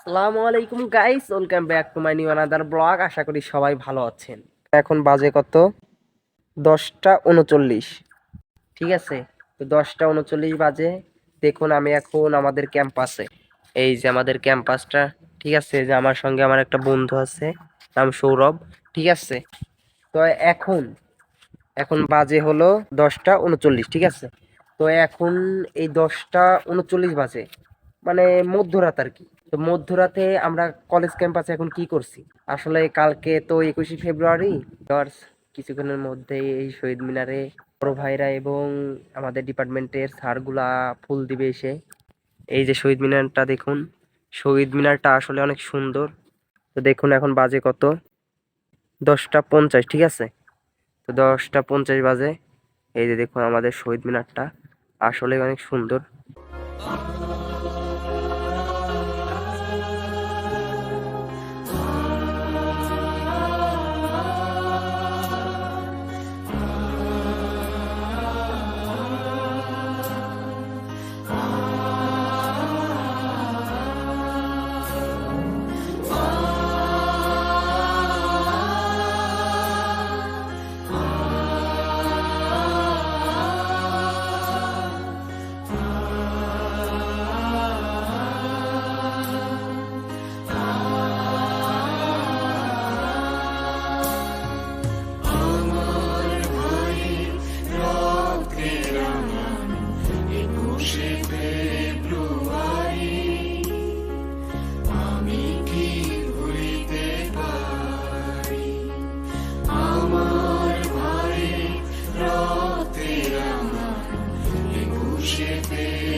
আসসালামু আলাইকুম guys welcome back to my new another blog আশা করি সবাই ভালো আছেন। এখন বাজে কত? দশটা উনচল্লিশ। ঠিক আছে? তো দশটা উনচল্লিশ বাজে। দেখুন, আমি এখন আমাদের ক্যাম্পাসে এই যে আমাদের ক্যাম্পাসটা ঠিক আছে? যে আমার সঙ্গে আমার একটা বন্ধু আছে, নাম সৌরভ। ঠিক আছে? তো এখন এখন বাজে হলো দশটা উনচল্লিশ, ঠিক আছে? তো এখন এই দশটা উনচল্লিশ বাজে। মানে মধ্যরাত আর কি। তো মধ্যরাতে আমরা কলেজ ক্যাম্পাসে এখন কি করছি? আসলে কালকে তো একুশে ফেব্রুয়ারি কিছুক্ষণের মধ্যে এই শহীদ মিনারে বড় ভাইরা এবং আমাদের ডিপার্টমেন্টের স্যারগুলা ফুল দিবে এসে। এই যে শহীদ মিনারটা দেখুন, শহীদ মিনারটা আসলে অনেক সুন্দর। তো দেখুন এখন বাজে কত? দশটা পঞ্চাশ, ঠিক আছে? তো দশটা পঞ্চাশ বাজে। এই যে দেখুন আমাদের শহীদ মিনারটা, আসলে অনেক সুন্দর। be.